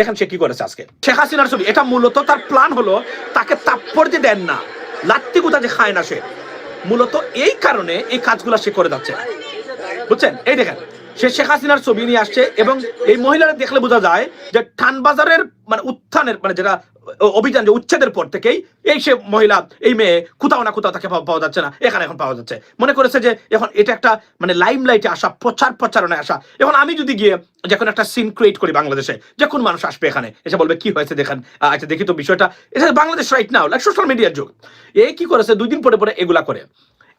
দেখেন সে কি করেছে আজকে। শেখ হাসিনার ছবি, এটা মূলত তার প্ল্যান হলো, তাকে তাৎপর্য দেন না, লাত্তি কোথা যে খায় না সে। মূলত এই কারণে এই কাজগুলো সে করে যাচ্ছে। বুঝছেন? এই দেখেন সে শেখ হাসিনার ছবি নিয়ে আসছে এবং এই মহিলারা দেখলে বোঝা যায় যে ঠানবাজারের মানে উত্থানের মানে যেটা অভিযান যে উচ্ছেদের পর থেকেই এই সে মহিলা, এই মেয়ে কোথাও না কোথাও তাকে পাওয়া- যাচ্ছে না। এখানে এখন পাওয়া যাচ্ছে। মনে করেছে যে এখন এটা একটা মানে লাইম লাইটে আসা, প্রচার প্রচারণায় আসা। এখন আমি যদি গিয়ে যখন একটা সিন ক্রিয়েট করি বাংলাদেশে, যে কোন মানুষ আসবে এখানে, এসে বলবে, কি হয়েছে দেখেন? আচ্ছা দেখি তো বিষয়টা। এটা Bangladesh right now like social মিডিয়ার যুগ। এই কি করেছে? দুই দিন পরে পরে এগুলা করে।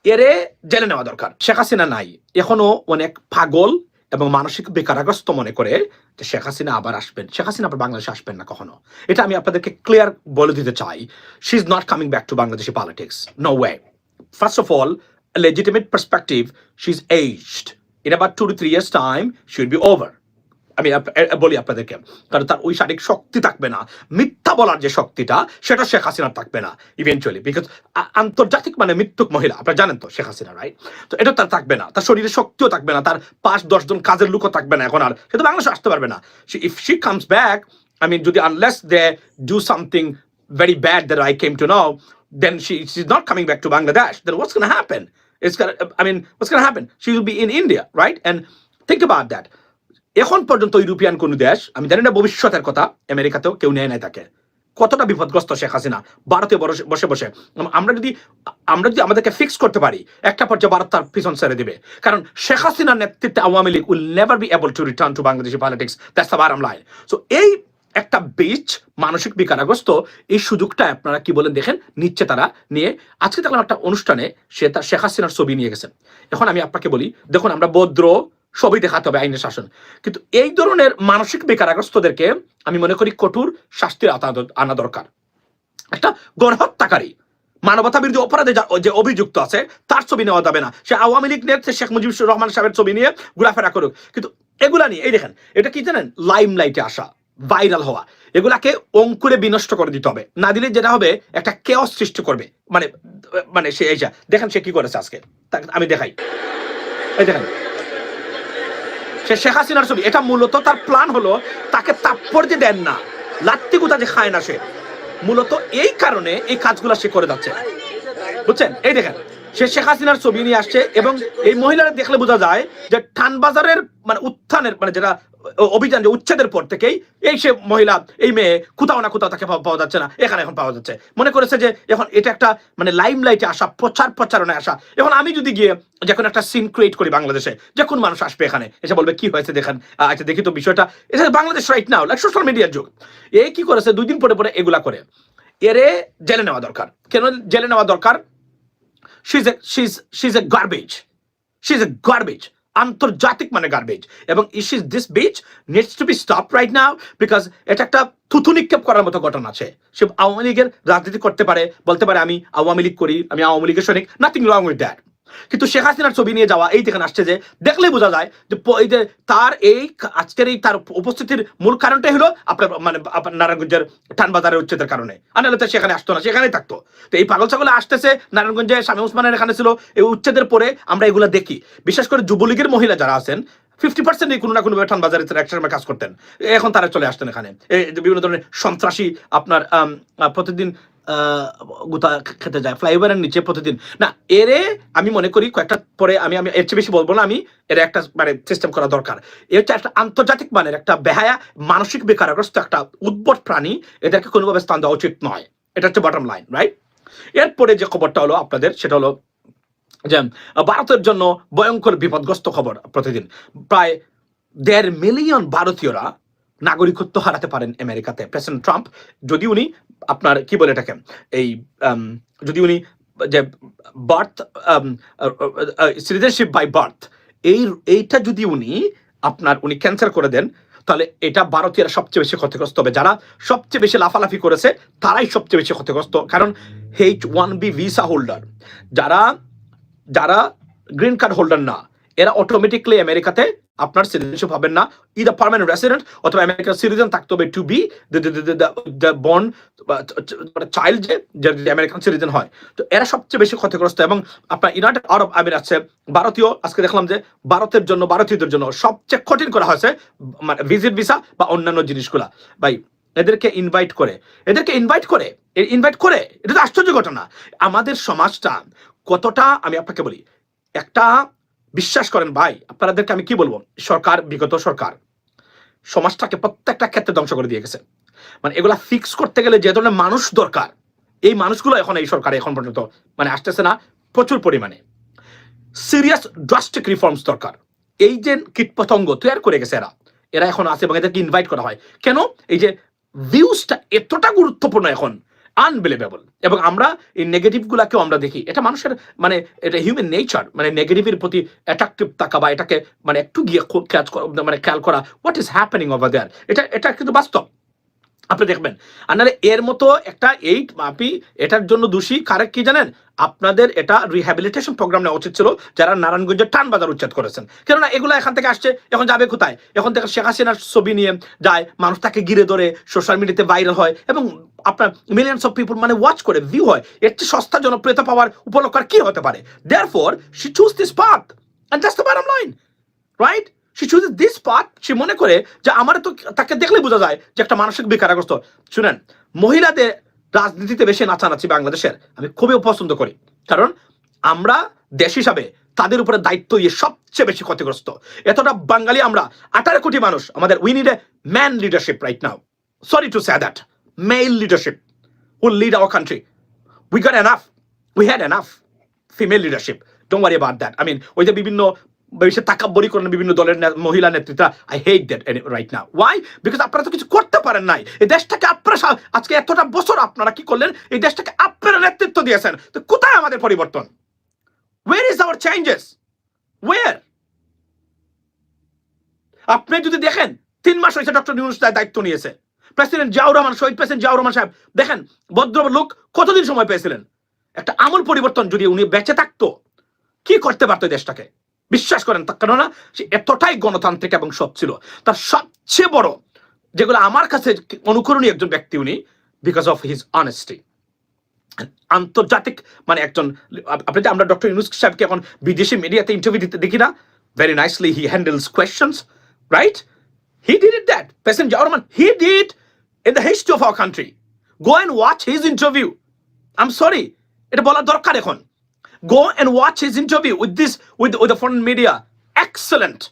এরে জেলে নেওয়া দরকার। শেখ হাসিনা নাই। এখনও অনেক পাগল এবং মানসিক বেকারাগ্রস্ত মনে করে যে শেখ হাসিনা আবার আসবেন। শেখ হাসিনা আবার বাংলাদেশে আসবেন না কখনো। এটা আমি আপনাদেরকে ক্লিয়ার বলে দিতে চাই। She is not coming back to Bangladeshi politics no way first of all legitimate perspective she's aged. In about two to three years time, she will be over. আমি বলি আপনাদেরকে কারণ তার ওই শারীরিক শক্তি থাকবে না মিথ্যা বলার যে শক্তিটা সেটা শেখ হাসিনার থাকবে না ইভেনচুয়ালি বিকজ আন্তর্জাতিক মানে মৃত্যুক মহিলা আপনারা জানেন তো শেখ হাসিনা রাইট তো এটা তার থাকবে না তার শরীরে শক্তিও থাকবে না তার পাঁচ দশজন কাজের লোকও থাকবে না এখন আর সে তো বাংলাদেশে আসতে পারবে না if she comes back I mean যদি unless they do something I came to know, then she, she's not coming back to Bangladesh. Then what's going to happen? It's gonna, I mean, what's going to happen? She will be in India, right? And think about that. এখন পর্যন্ত European কোন দেশ, আমি জানি না ভবিষ্যতের কথা, আমেরিকাতেও কেউ নেয় নাই তাকে। কতটা বিপদগ্রস্ত শেখ হাসিনা? ভারতে বসে বসে আমরা যদি আমরা যদি আমাদেরকে ফিক্স করতে পারি, একটা পর্যায়ে ভারত তার পিছন ছেড়ে দিবে। কারণ শেখ হাসিনার নেতৃত্বে Awami League will never be able to return to Bangladeshi politics that's the bottom line so এই একটা বীজ মানসিক বিকারাগ্রস্ত, এই সুযোগটা আপনারা কি বলেন দেখেন নিচ্ছে তারা নিয়ে। আজকে দেখলাম একটা অনুষ্ঠানে সে তার শেখ হাসিনার ছবি নিয়ে গেছেন এখন আমি আপনাকে বলি, দেখুন, আমরা ভদ্র সবই দেখাতে হবে আইনের শাসন। কিন্তু এই ধরনের মানসিক বেকারাগ্রস্তদেরকে আমি মনে করি কঠোর শাস্তির আনা দরকার। একটা গণহত্যাকারী মানবতা বিরোধী অপরাধে যে অভিযুক্ত আছে, তার ছবি নেওয়া যাবে না। সে আওয়ামী লীগ নেতা শেখ মুজিবুর রহমান সাহেবের ছবি নিয়ে ঘোরাফেরা করুক। কিন্তু এগুলা নিয়ে, এই দেখেন, এটা কি জানেন? লাইম লাইটে আসা, ভাইরাল হওয়া। এগুলাকে অঙ্কুরে বিনষ্ট করে দিতে হবে। না দিলে যেটা হবে, একটা কেওস সৃষ্টি করবে। মানে মানে সে এই যা, দেখেন সে কি করেছে আজকে। আমি দেখাই। এই দেখেন সে শেখ হাসিনার ছবি। এটা মূলত তার প্ল্যান হলো তাকে তাৎপর্য দেন না, লাত্তি কোথা যে খায় না সে, মূলত এই কারণে এই কাজগুলো সে করে যাচ্ছে। বুঝছেন? এই দেখেন, সে শেখ হাসিনার ছবি নিয়ে আসছে এবং এই মহিলারা দেখলে বোঝা যায় যে ঠানবাজারের মানে উত্থানের মানে যেটা অভিযান যে উচ্ছেদের পর থেকেই এই সে মহিলা, এই মেয়ে কোথাও না কোথাও তাকে পাওয়া- যাচ্ছে না, এখানে এখন পাওয়া যাচ্ছে। মনে করেছে যে এখন এটা একটা মানে লাইম লাইটে আসা, প্রচার প্রচারণায় আসা। এখন আমি যদি গিয়ে যখন একটা সিন ক্রিয়েট করি বাংলাদেশে, যে কোন মানুষ আসবে এখানে, এসে বলবে, কি হয়েছে দেখেন? আচ্ছা দেখি তো বিষয়টা। এটা Bangladesh right now like social মিডিয়ার যুগ। এই কি করেছে? দুই দিন পরে পরে এগুলা করে। এরে জেলে নেওয়া দরকার। কেন জেলে নেওয়া দরকার? She's a, she's she's a garbage she's a garbage আন্তর্জাতিক মানে গার্বেজ এবং is is this bitch needs to be stop right now because এটা একটা থুথু নিক্ষেপ করার মতো ঘটনা আছে। সে আওয়ামী লীগের রাজনীতি করতে পারে, বলতে পারে আমি আওয়ামী লীগ করি, আমি আওয়ামী লীগের সৈনিক নাথিং রং উইথ দ্যাট কিন্তু শেখ হাসিনার ছবি নিয়ে যাওয়া, এই দেখেন আসছে যে, দেখলেই বোঝা যায় যে এই তার এই আজকের এই তার উপস্থিতির মূল কারণটাই হলো আপনার মানে নারায়ণগঞ্জের টানবাজারের উচ্ছেদের কারণে। আর তো সেখানে আসতো না, সেখানেই থাকতো। তো এই পাগল ছাগল আসতেছে, নারায়ণগঞ্জে স্বামী ওসমানের এখানে ছিল, এই উচ্ছেদের পরে আমরা এগুলো দেখি। বিশেষ করে যুবলীগের মহিলা যারা আছেন ফিফটি পার্সেন্ট কোনো না কোনো ঠান বাজারে একটা সময় কাজ করতেন। এখন তারা চলে আসতেন এখানে। এই বিভিন্ন ধরনের সন্ত্রাসী আপনার প্রতিদিন গুতা খেতে যায়। ফ্লাইওভারের নিচে প্রতিদিন। না, এরে আমি মনে করি কয়েকটা পরে আমি আমি এর চেয়ে বেশি বলব না, আমি এর একটা মানে সিস্টেম করা দরকার। এ হচ্ছে একটা আন্তর্জাতিক মানের, একটা বেহায়া, মানসিক বেকারগ্রস্ত একটা উদ্ভট প্রাণী, এদেরকে কোনোভাবে স্থান দেওয়া উচিত নয়। এটা হচ্ছে বটম লাইন রাইট এরপরে যে খবরটা হলো আপনাদের, সেটা হলো যে, ভারতের জন্য ভয়ঙ্কর বিপদগ্রস্ত খবর প্রতিদিন। প্রায় দেড় মিলিয়ন ভারতীয়রা নাগরিকত্ব হারাতে পারেন আমেরিকাতে। প্রেসিডেন্ট ট্রাম্প, যদি উনি আপনার, কি বলে এটাকে? এই যদি উনি যে বার্থ সিটিজেনশিপ বাই বার্থ, এই, এইটা যদি উনি আপনার, উনি ক্যান্সেল করে দেন, তাহলে এটা ভারতীয়রা সবচেয়ে বেশি ক্ষতিগ্রস্ত হবে। যারা সবচেয়ে বেশি লাফালাফি করেছে, তারাই সবচেয়ে বেশি ক্ষতিগ্রস্ত। কারণ H one B visa holder যারা যারা গ্রিন কার্ড হোল্ডার না এরা অটোমেটিকলি আমেরিকাতে আপনার সিটিজেনশিপ হবেন না। ইদা পার্মানেন্ট রেসিডেন্ট অথবা আমেরিকার সিটিজেন থাকতে হবে to be the born child যে আমেরিকান সিটিজেন হয়। তো এরা সবচেয়ে বেশি ক্ষতিগ্রস্ত এবং আপনার ইউনাইটেড আরব আমির আছে ভারতীয়, আজকে দেখলাম যে ভারতের জন্য, ভারতীয়দের জন্য সবচেয়ে কঠিন করা হয়েছে মানে ভিজিট ভিসা বা অন্যান্য জিনিসগুলা। ভাই, এদেরকে ইনভাইট করে। এদেরকে ইনভাইট করে। ইনভাইট করে। এটা তো আশ্চর্য ঘটনা। আমাদের সমাজটা কতটা, আমি আপনাকে বলি, একটা বিশ্বাস করেন, ভাই আপনাদেরকে আমি কি বলব? সরকার, বিগত সরকার, সমাজটাকে প্রত্যেকটা ক্ষেত্রে ধ্বংস করে দিয়ে গেছে। মানে এগুলা ফিক্স করতে গেলে যে ধরনের মানুষ দরকার, এই মানুষগুলো এখন এই সরকার এখন পর্যন্ত মানে আসতেছে না প্রচুর পরিমাণে। সিরিয়াস ড্রাস্টিক রিফর্মস দরকার। এই যে কীটপতঙ্গ তৈরি করে গেছে এরা এরা এখন আছে এবং এদেরকে ইনভাইট করা হয়। কেন? এই যে ভিউজটা এতটা গুরুত্বপূর্ণ এখন আনবিলিভেবল এবং আমরা এই নেগেটিভ গুলাকেও আমরা দেখি। এটা মানুষের মানে এটা হিউম্যান নেচার মানে নেগেটিভের প্রতি অ্যাট্রাকটিভ থাকা বা এটাকে মানে একটু গিয়ে মানে খেয়াল করা what is happening over there এটা এটা কিন্তু বাস্তব। আপনি দেখবেন। আর নাহলে এর মতো একটা এইট আপনি এটার জন্য দোষী, কারেক্ট কি জানেন? আপনাদের এটা রিহ্যাবিলিটেশন প্রোগ্রাম নেওয়া উচিত ছিল, যারা নারায়ণগঞ্জের টান বাজার উচ্ছেদ করেছেন। কেননা এগুলো এখান থেকে আসছে, এখন যাবে কোথায়? এখন থেকে শেখ হাসিনার ছবি নিয়ে যায়, মানুষ তাকে ঘিরে ধরে সোশ্যাল মিডিয়াতে ভাইরাল হয়, এবং আপনার মিলিয়ন্স অফ পিপুল মানে ওয়াচ করে ভিউ হয়। এর চেয়ে সস্তা, জনপ্রিয়তা পাওয়ার উপলক্ষ আর কি হতে পারে? Therefore she chose this path and just the bottom line right say this path সে মনে করে যে আমার তো তাকে দেখলে বোঝা যায় যে একটা মানসিক বেকারাগ্রস্ত শুনেন মহিলাদের রাজনীতিতে বেশি নাচানাচি বাংলাদেশের আমি খুবই পছন্দ করি। কারণ আমরা দেশ হিসাবে তাদের উপরে দায়িত্ব ইয়ে সবচেয়ে বেশি ক্ষতিগ্রস্ত। এতটা বাঙালি আমরা আঠারো কোটি মানুষ আমাদের we need a man leadership right now sorry to say that male leadership who lead our country we got enough. We had enough female leadership Don't worry about that. I mean, ওই যে বিভিন্ন বেশি তাকাব্বরি করেন বিভিন্ন দলের মহিলা নেতৃত্বা I hate that right now why because আপনারা তো কিছু করতে পারেন নাই। এই দেশটাকে আপনারা আজকে এতটা বছর আপনারা কি করলেন? এই দেশটাকে আপনারা নেতৃত্ব দিয়েছেন। তো কোথায় আমাদের পরিবর্তন? Where is our changes where আপনি যদি দেখেন, তিন মাস হয়েছে ডক্টর নিউজ দায়িত্ব নিয়েছে। প্রেসিডেন্ট জিয়াউর রহমান, শহীদ প্রেসিডেন্ট জিয়াউর রহমান সাহেব, দেখেন ভদ্রলোক কতদিন সময় পেয়েছিলেন? একটা আমূল পরিবর্তন যদি উনি বেঁচে থাকতো, কি করতে পারতো দেশটাকে? বিশ্বাস করেন, তা কেননা সে এতটাই গণতান্ত্রিক এবং সৎ ছিল। তার সবচেয়ে বড়, যেগুলো আমার কাছে অনুকরণীয় একজন ব্যক্তি উনি বিকজ অফ হিজ অনেস্টি আন্তর্জাতিক মানে একজন, আপনি যে আমরা ডক্টর ইউনুস সাহেবকে এখন বিদেশি মিডিয়াতে ইন্টারভিউ দিতে দেখি না very nicely he handles questions right he did it that president জাওয়ারমান he did in the history of our country go and watch his interview I am sorry এটা বলা দরকার এখন। Go and watch his interview with this with, with the foreign media excellent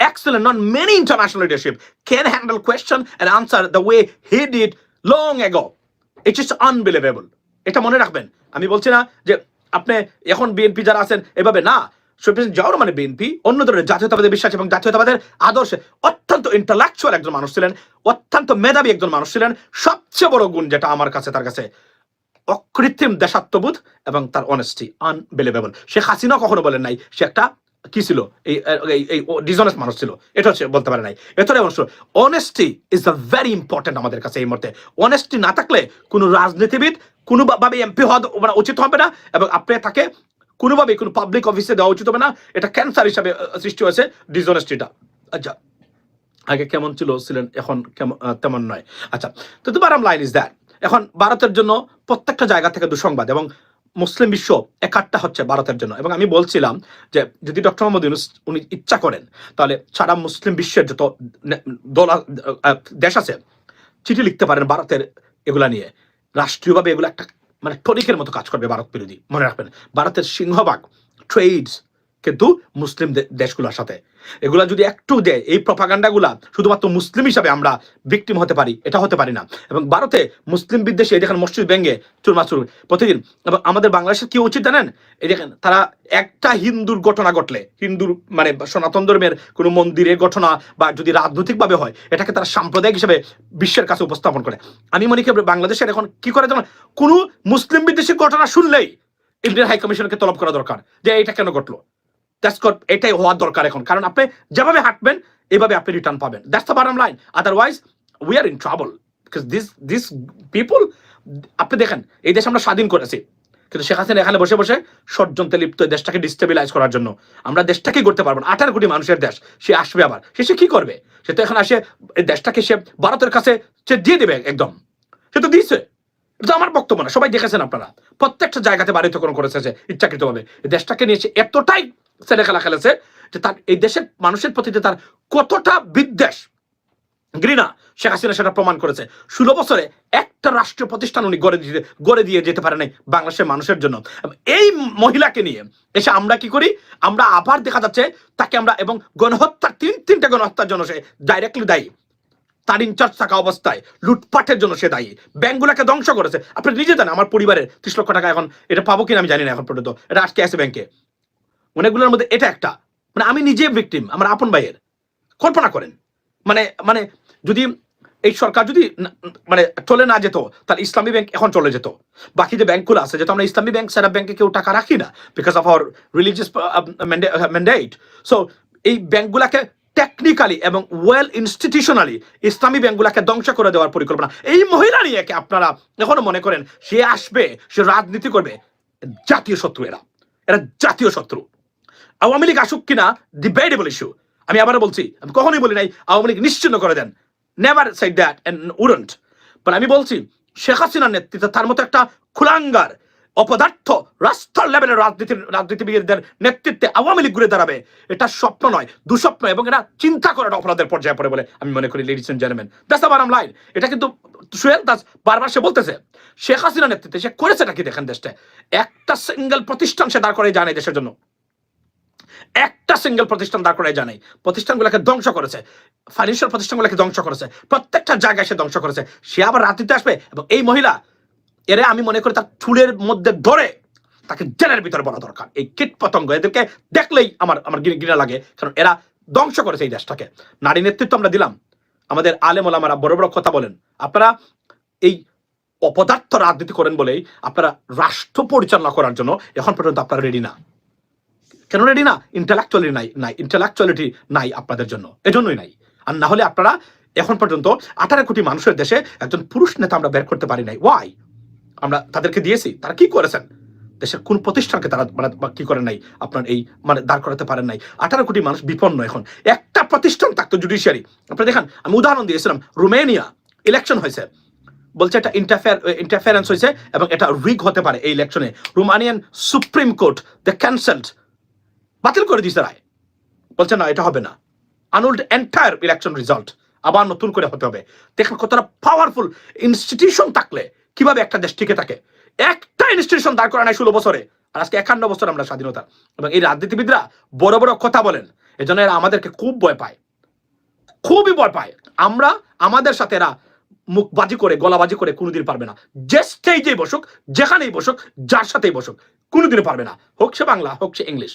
excellent not many international leadership can handle question and answer the way he did long ago it's just unbelievable এটা মনে রাখবেন আমি বলছি না যে আপনি এখন BNP যারা আছেন এভাবে না সুপ্রিম যাওয়ার মানে বিএনপি অন্য ধরনের জাতীয়তাবাদের বিশ্বাস এবং জাতীয়তাবাদের আদর্শে অত্যন্ত ইন্টালেকচুয়াল একজন মানুষ ছিলেন অত্যন্ত মেধাবী একজন মানুষ ছিলেন সবচেয়ে বড় গুণ যেটা আমার কাছে তার কাছে অকৃত্রিম দেশাত্মবোধ এবং তার অনেস্টি আনবিলিভেবল শেখ হাসিনা কখনো বলেন নাই, সে একটা কি ছিল? এই, এই- ডিজনেস মানুষ ছিল। এটা হচ্ছে বলতে পারে নাই। এতটাই মানুষ honesty is the very important আমাদের কাছে এই মুহূর্তে। অনেস্টি না থাকলে কোনো রাজনীতিবিদ, কোনোভাবে এমপি হওয়া মানে উচিত হবে না এবং আপনি তাকে কোনোভাবে কোনো পাবলিক অফিসে দেওয়া উচিত হবে না। এটা ক্যান্সার হিসাবে সৃষ্টি হয়েছে ডিসঅনেস্টিটা আচ্ছা আগে কেমন ছিল, ছিলেন, এখন কেমন তেমন নয়। আচ্ছা তো তো বারাম লাইন ইজ দ্যাট এখন ভারতের জন্য প্রত্যেকটা জায়গা থেকে দুঃসংবাদ এবং মুসলিম বিশ্ব একাট্টা হচ্ছে ভারতের জন্য। এবং আমি বলছিলাম যে যদি ডক্টর মোহাম্মদ ইউনুস উনি ইচ্ছা করেন, তাহলে সারা মুসলিম বিশ্বের যত দল দেশ আছে, চিঠি লিখতে পারেন ভারতের এগুলা নিয়ে। রাষ্ট্রীয়ভাবে এগুলো একটা মানে টনিকের মতো কাজ করবে ভারত বিরোধী। মনে রাখবেন, ভারতের সিংহভাগ ট্রেডস কিন্তু মুসলিম দেশগুলোর সাথে। এগুলা যদি একটু দেয়, এই প্রপাগান্ডাগুলা শুধুমাত্র মুসলিম হিসাবে আমরা ভিকটিম হতে পারি, এটা হতে পারি না। এবং ভারতে মুসলিম বিদ্বেষে দেখেন মসজিদ ভেঙ্গে চুরমাচুর প্রতিদিন। এবং আমাদের বাংলাদেশের কি উচিত জানেন? এই দেখেন, তারা একটা হিন্দুর ঘটনা ঘটলে, হিন্দুর মানে সনাতন ধর্মের কোনো মন্দিরের ঘটনা বা যদি রাজনৈতিকভাবে হয়, এটাকে তারা সাম্প্রদায়িক হিসেবে বিশ্বের কাছে উপস্থাপন করে। আমি মনে করি বাংলাদেশের এখন কি করে যেমন কোনো মুসলিম বিদ্বেষী ঘটনা শুনলেই ইন্ডিয়ান হাই কমিশনকে তলব করা দরকার যে এটা কেন ঘটলো। দ্যাটস এটাই হওয়ার দরকার এখন। কারণ আপনি যেভাবে হাঁটবেন, এভাবে আপনি রিটার্ন পাবেন। That's the bottom line otherwise we are in because this this people আপনি দেখেন, এই দেশ আমরা স্বাধীন করেছি। কিন্তু শেখ হাসিনা এখানে বসে বসে ষড়যন্ত্রে লিপ্ত দেশটাকে ডিস্টেবিলাইজ করার জন্য। আমরা দেশটাকেই করতে পারব না। আঠারো কোটি মানুষের দেশ, সে আসবে আবার। সে সে কি করবে? সে তো এখন আসে, এই দেশটাকে সে ভারতের কাছে, সে দিয়ে দেবে একদম। সে তো দিয়েছে। এটা আমার বক্তব্য না। সবাই দেখেছেন আপনারা। প্রত্যেকটা জায়গাতে বাড়িতকরণ করেছে সে ইচ্ছাকৃতভাবে। দেশটাকে নিয়ে সে এতটাই ছেলে খেলা খেলেছে যে তার এই দেশের মানুষের প্রতি যে তার কতটা বিদ্বেষ। ঘৃণা শেখ হাসিনা সেটা প্রমাণ করেছে। ষোলো বছরে একটা রাষ্ট্রীয় প্রতিষ্ঠান উনি গড়ে দিতে গড়ে দিয়ে যেতে পারে নাই বাংলাদেশের মানুষের জন্য। এই মহিলাকে নিয়ে এসে আমরা কি করি? আমরা আবার দেখা যাচ্ছে তাকে আমরা এবং গণহত্যার তিন তিনটা গণহত্যার জন্য সে ডাইরেক্টলি দায়ী। তার ইনচার্জ থাকা অবস্থায়, লুটপাটের জন্য সে দায়ী। ব্যাংকগুলোকে ধ্বংস করেছে। আপনি নিজে জানেন, আমার পরিবারের ত্রিশ লক্ষ টাকা এখন এটা পাবো কিনা আমি জানি না এখন পর্যন্ত। এটা আজকে আছে ব্যাংকে অনেকগুলোর মধ্যে এটা একটা। মানে আমি নিজে ভিকটিম আমার আপন ভাইয়ের। কল্পনা করেন। মানে মানে যদি এই সরকার যদি মানে চলে না যেত, তাহলে ইসলামী ব্যাংক এখন চলে যেত। বাকি যে ব্যাংকগুলো আছে, যেহেতু আমরা ইসলামী ব্যাংক, সেরা ব্যাংকে কেউ টাকা রাখি না because of our religious mandate so এই ব্যাংকগুলোকে টেকনিক্যালি এবং ওয়েল ইনস্টিটিউশনালি ইসলামী ব্যাংকগুলোকে ধ্বংস করে দেওয়ার পরিকল্পনা। এই মহিলা নিয়ে আপনারা এখনও মনে করেন, সে আসবে, সে রাজনীতি করবে? জাতীয় শত্রু এরা। এরা জাতীয় শত্রু। আওয়ামী লীগ আসুক কিনা ডিবেটেবল ইস্যু আমি আবার বলছি, আমি কখনোই বলি নাই, আওয়ামী লীগ নিশ্চিন্ন করে দেন। Never side that and wouldn't but আমি বলছি, শেখ হাসিনার নেতৃত্বে তার মতো একটা খুলাঙ্গার, অপদার্থ, রাষ্ট্র লেভেলের রাজনীতির রাজনীতিবিদদের নেতৃত্বে আওয়ামী লীগ ঘুরে দাঁড়াবে, এটা স্বপ্ন নয়, দুঃস্বপ্ন, এবং এটা চিন্তা করাটা অপরাধের পর্যায়ে পড়ে বলে আমি মনে করি লেডিস এন্ড জেন্টলম্যান দ্যাটস আবার লাইন এটা কিন্তু সোহেল দাস বারবার সে বলতেছে, শেখ হাসিনার নেতৃত্বে সে করেছেটা কি দেখেন দেশটা? একটা সিঙ্গেল প্রতিষ্ঠান সে দাঁড় করে জানে দেশের জন্য। একটা সিঙ্গেল প্রতিষ্ঠান দাঁড় করাই জানাই। প্রতিষ্ঠানগুলোকে ধ্বংস করেছে। ফাইন্যান্সিয়াল প্রতিষ্ঠানগুলোকে ধ্বংস করেছে। প্রত্যেকটা জায়গায় সে ধ্বংস করেছে। সে আবার রাত্রিতে আসবে এবং এই মহিলা, এরে আমি মনে করি তার চুলের মধ্যে ধরে তাকে জেলের ভিতরে বলা দরকার। এই কীট পতঙ্গ এদেরকে দেখলেই আমার আমার ঘৃণা লাগে। কারণ এরা ধ্বংস করেছে এই দেশটাকে। নারী নেতৃত্ব আমরা দিলাম। আমাদের আলেম ওলামারা বড় বড় কথা বলেন। আপনারা এই অপদার্থ রাজনীতি করেন বলেই আপনারা রাষ্ট্র পরিচালনা করার জন্য এখন পর্যন্ত আপনারা রেডি না। কেন রেডি না ইন্টালেকচুয়ালি নাই নাই ইন্টালেকচুয়ালিটি নাই আপনাদের জন্য, এজন্যই নাই। আর না হলে আপনারা এখন পর্যন্ত আঠারো কোটি মানুষের দেশে একজন পুরুষ নেতা আমরা বের করতে পারি নাই। ওয়াই আমরা তাদেরকে দিয়েছি, তারা কি করেছেন? দেশের কোন প্রতিষ্ঠানকে তারা মানে কি করে নাই? আপনার এই মানে দাঁড় করাতে পারেন নাই। আঠারো কোটি মানুষ বিপন্ন এখন। একটা প্রতিষ্ঠান থাকতো জুডিশিয়ারি আপনি দেখেন, আমি উদাহরণ দিয়েছিলাম, রোমেনিয়া ইলেকশন হয়েছে। বলছে এটা ইন্টারফেয়ার ইন্টারফেয়ারেন্স হয়েছে এবং এটা রিগ হতে পারে এই ইলেকশনে Romanian supreme court the cancelled বাতিল করে দিয়েছে রায়। বলছে, না, এটা হবে না। আনুল্ড এন্টায়ার ইলেকশন রেজাল্ট আবার নতুন করে হতে হবে। দেখেন কতটা পাওয়ারফুল ইনস্টিটিউশন থাকলে, কীভাবে একটা দেশ টিকে থাকে। একটা ইনস্টিটিউশন দাঁড় করা নাই ষোলো বছরে, আর আজকে একান্ন বছর আমরা স্বাধীনতা। এবং এই রাজনীতিবিদরা বড় বড় কথা বলেন, এজন্য এরা আমাদেরকে খুব ভয় পায়। খুবই ভয় পায়। আমরা, আমাদের সাথে এরা মুখবাজি করে, গলাবাজি করে কোনোদিন পারবে না। যে স্টেজেই বসুক, যেখানেই বসুক, যার সাথেই বসুক, কোনোদিনও পারবে না। হোক সে বাংলা, হোক সে ইংলিশ।